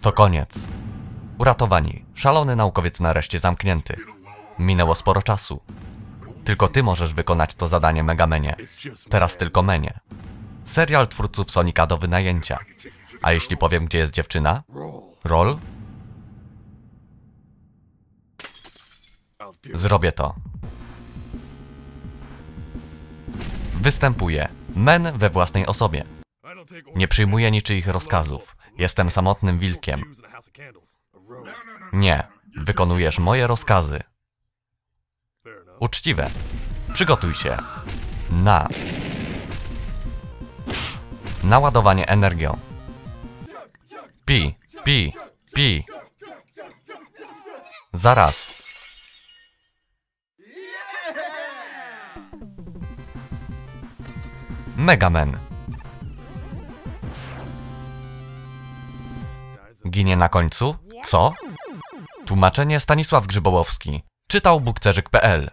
To koniec. Uratowani. Szalony naukowiec nareszcie zamknięty. Minęło sporo czasu. Tylko ty możesz wykonać to zadanie, Megamenie. Teraz tylko Menie. Serial twórców Sonika do wynajęcia. A jeśli powiem, gdzie jest dziewczyna? Roll? Zrobię to. Występuję. Men we własnej osobie. Nie przyjmuję niczyich rozkazów. Jestem samotnym wilkiem. Nie. Wykonujesz moje rozkazy. Uczciwe. Przygotuj się. Na. Naładowanie energią. Pi, pi, pi. Zaraz. Megaman. Ginie na końcu? Co? Tłumaczenie Stanisław Grzybołowski. Czytał bukcerzyk.pl